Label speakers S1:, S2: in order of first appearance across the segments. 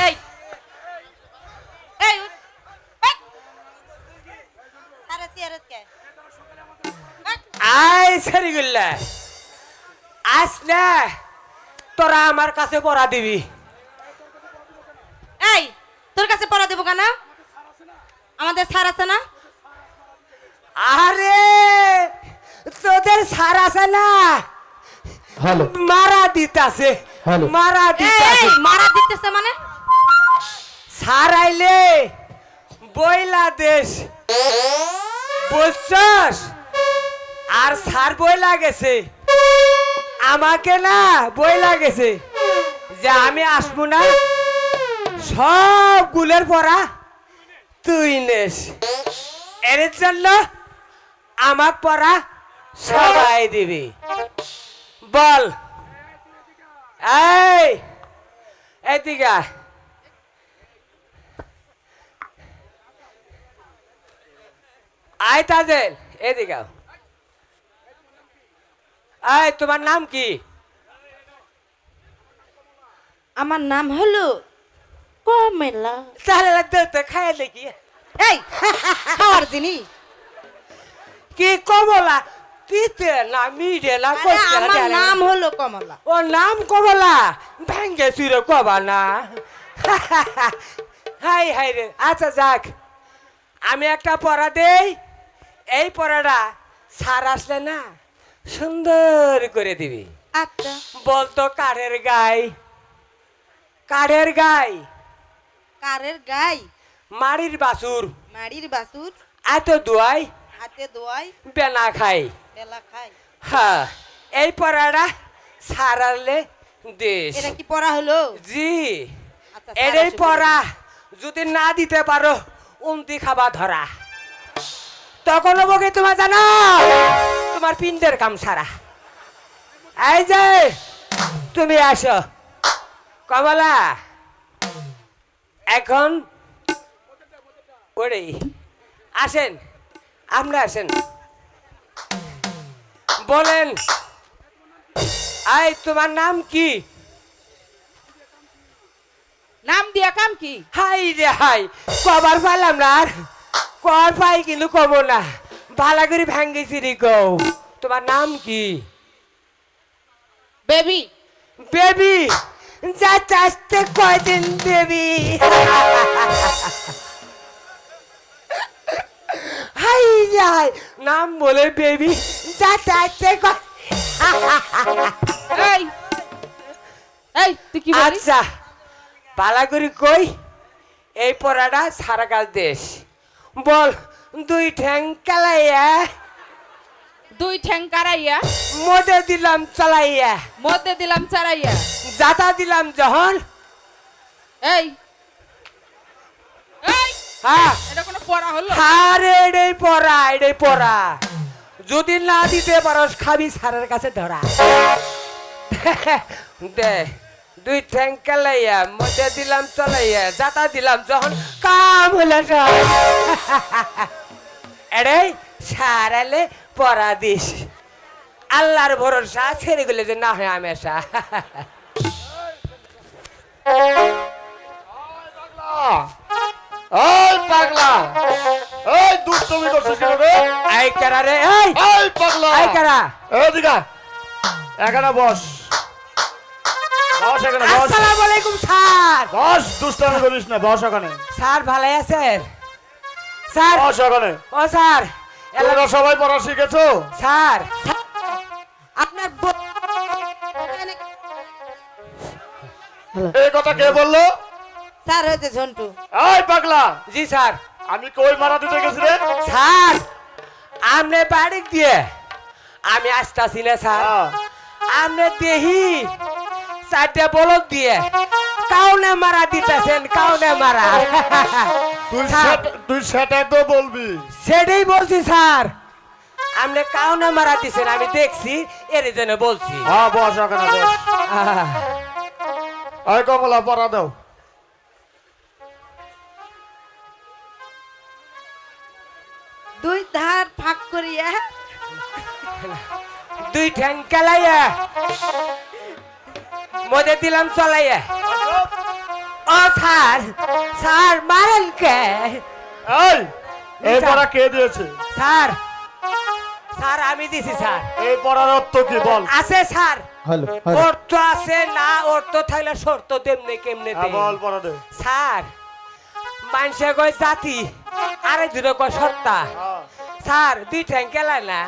S1: এই এই উঠ। এই। সারা কে? এই।
S2: আই সারিগুল্লা আস না তোরা আমার কাছে পড়া দিবি
S1: এই তোর কাছে পড়া দেবো কেন আমাদের স্যার আছে না
S2: আরে তোদের সার আছে না মারা দিতাছে
S3: হ্যালো।
S2: মারা দিতাছে
S1: মারা দিতেছে মানে
S2: সার আইলে বইলা দেশ। বুঝছস? আর সার বই লাগেছে আমাকে না বই লাগেছে যে আমি আসব না। সব গুলের পড়া তুই নেস। এর জন্য আমাক পড়া সবাই দিবি। বল। এই, এদিকে আয়। তাজেল এদিকে আয় তোমার নাম কি?
S1: আমার নাম হলো কমেলা
S2: তাহলে লাগতে তো খাই দেখি।
S1: এই খাওয়ার জিনিস
S2: কি কমলা? না
S1: আমার নাম হলো কমলা।
S2: ও নাম কমলা? ভেঙ্গে সুরে কবা না হাই হাই রে। আচ্ছা যাক। আমি একটা পড়া দেই। এই পড়াটা সার আসলে না সুন্দর করে দিবি।
S1: আচ্ছা।
S2: বলতো কাঠের গাই। কাঠের গাই।
S1: কারের গাই?
S2: মাড়ির বাসুর
S1: মাড়ির বাসুর
S2: এত দুয়াই।
S1: হাতে দোয়াই?
S2: বেলা খাই।
S1: বেলা খাই।
S2: হ্যাঁ এই পড়াটা সারালে দেশ
S1: এটা কি পড়া হলো?
S2: জি।
S1: আচ্ছা,
S2: এটাই পড়া। যদি না দিতে পারো উমতি খাবা ধরা। তখন বকে তোমার জানো তোমার পিণ্ডের কাম সারা এই যে তুমি আসো। কমলা এখন ওরে আসেন আমরা আসেন। বলেন আই তোমার নাম কি?
S1: নাম দিয়া কাম কি?
S2: হাই রে হাই কবার পাইলাম না আর। কর পাই কিন্তু কব না। ভালা করে ভাঙ্গেছি রে কও তোমার নাম কি?
S1: বেবি।
S2: বেবি? যা চাষতে কয়দিন বেবি। High high. নাম বলে বেবি। যা চাষতে
S1: এই এই তুই কি
S2: আচ্ছা। পালা করি কই? এই পড়াটা সারা কাল দেশ। বল দুই ঠ্যাং কালাইয়া।
S4: দুই ঠ্যাং কারাইয়া।
S2: মদে দিলাম চালাইয়া।
S4: মধ্যে দিলাম চারাইয়া
S2: জাতা দিলাম যখন।
S4: এই। এই
S2: হ্যাঁ।
S4: এটা কোনো পড়া হলো?
S2: আরে এটাই পড়া এটাই পড়া। যদি না দিতে পারস খাবি সারের কাছে ধরা। দে। দুই ঠ্যাং কালাইয়া মদে দিলাম চলাইয়া জাতা দিলাম যখন কাম হলো এটাই সারালে পরা দিস। আল্লাহর ভরসা ছেড়ে গেলে যে না হয় আমেশা
S3: এই পাগলা। এই দুষ্টমি করছিস কেন রে
S2: আই কারা রে এই
S3: পাগলা।
S2: আই কারা?
S3: এদিকে এখানে বস। বস এখানে বস।
S2: আসসালামু আলাইকুম স্যার।
S3: বস দুষ্টামি করিস না বস এখানে
S2: স্যার ভালো আছেন? স্যার।
S3: বস এখানে
S2: ও স্যার। এলা-
S3: তোমরা সবাই পড়া শিখেছো?
S2: স্যার।
S1: আপনার ব-
S3: এই কথা কে বলল?
S1: স্যার হয়েছে ঝন্টু।
S3: এই পাগলা!
S2: জি স্যার।
S3: আমি কই মারা দিতে গেছি রে?
S2: স্যার আমনে বাড়ি দিয়ে। আমি আসতাছি না স্যার।
S3: হ্যাঁ।
S2: আমনে দেহি। চারটে বলদ দিয়ে কাউনে মারা দিতেছেন কাউনে মারা।
S3: তুই সেটা- তুই সেটাই তো বলবি।
S2: সেটাই বলছি স্যার। আপনি কাউনে মারা দিছেন আমি দেখছি এর জন্য বলছি।
S3: হ্যাঁ বস এখানে বস। এই কমলা পড়া দাও।
S1: দুই ধার ফাঁক করিয়া।
S2: দুই ঠ্যাং কেলাইয়া। মধ্যে দিলাম চলাইয়া। ও স্যার স্যার মারেন কে?
S3: এই এই পড়া কে দিয়েছে?
S2: স্যার স্যার আমি দিছি স্যার।
S3: এই পড়ার অর্থ কি বল।
S2: আছে স্যার।
S5: হ্যালো
S2: তো আছে না ওর তো থাকলে শর্ত তেমনি কেমনে
S3: হ্যাঁ,
S2: দে
S3: বল পড়া দে।
S2: স্যার মানুষে কয় জাতি আরে দূরে কয় সত্তা।
S3: হ্যাঁ।
S2: স্যার দুই ঠ্যাং কেলায় না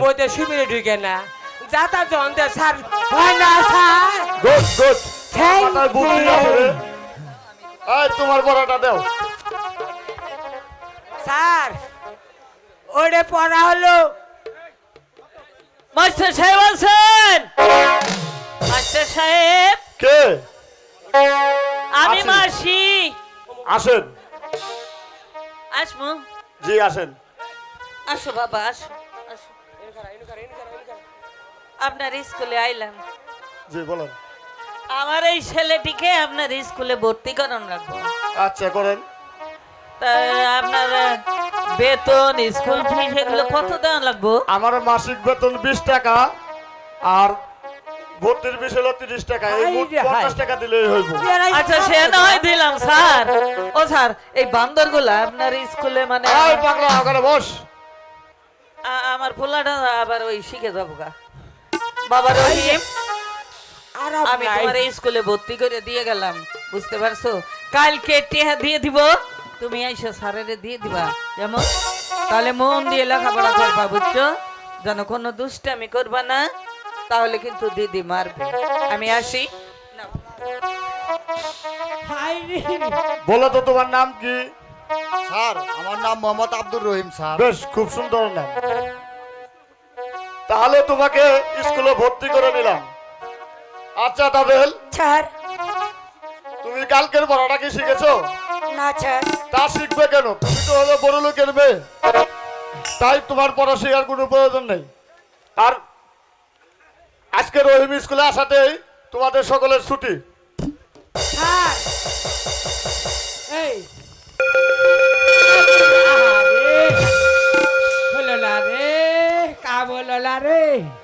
S2: মধ্যে শিবিরে ঢুকে না যাতা জন দে স্যার হয় না স্যার।
S3: Good good.
S2: Thank
S3: মাথায় বুদ্ধি. আছে তোমার পড়াটা দাও।
S2: স্যার ওরে পড়া হলো।
S6: মাস্টার সাহেব আছেন? মাস্টার সাহেব?
S3: কে?
S6: আমি। মাসি।
S3: আসেন।
S6: আসমু
S3: জি আসেন।
S6: আসো বাবা আসো আসো। আপনার স্কুলে আইলাম।
S3: জি বলেন।
S6: আমার এই ছেলেটিকে আপনার স্কুলে ভর্তি করান রাখব।
S3: আচ্ছা করেন।
S6: আপনার বেতন স্কুল ফিস এগুলো কত দেওয়া লাগবো?
S3: আমার মাসিক বেতন বিশ টাকা আর ভর্তির বিশ হলো তিরিশ টাকা। এই মোট। পঞ্চাশ টাকা দিলেই হইব।
S6: আচ্ছা সে নয় দিলাম স্যার। ও স্যার এই বান্দরগুলা আপনার স্কুলে মানে
S3: পাগলা ওখানে বস।
S6: আমার পোলাটা আবার ওই শিখে যাব গা বাবা রহিম
S2: আর
S6: আমি তোমার এই স্কুলে ভর্তি করে দিয়ে গেলাম বুঝতে পারছ? কালকে টেহা দিয়ে দিব তুমি আইসা স্যারের দিয়ে দিবা যেমন? তাহলে মন দিয়ে লেখাপড়া করবা বুঝছ? যেন কোনো দুষ্টামি করবা না তাহলে কিন্তু দিদি মারবে। আমি আসি।
S3: বলো তো তোমার নাম কি?
S5: স্যার আমার নাম মোহাম্মদ আব্দুর রহিম স্যার।
S3: বেশ খুব সুন্দর নাম। তাহলে তোমাকে স্কুলে ভর্তি করে নিলাম। আচ্ছা তাবেল।
S1: স্যার।
S3: তুমি কালকের পড়াটা কি শিখেছো?
S1: না স্যার।
S3: তা শিখবে কেন? তুমি তো হলো বড় লোকের মেয়ে। তাই তোমার পড়া শেখার কোনো প্রয়োজন নেই। আর আজকে রহিম স্কুলে আসাতেই তোমাদের সকলের ছুটি।
S2: স্যার। এই la.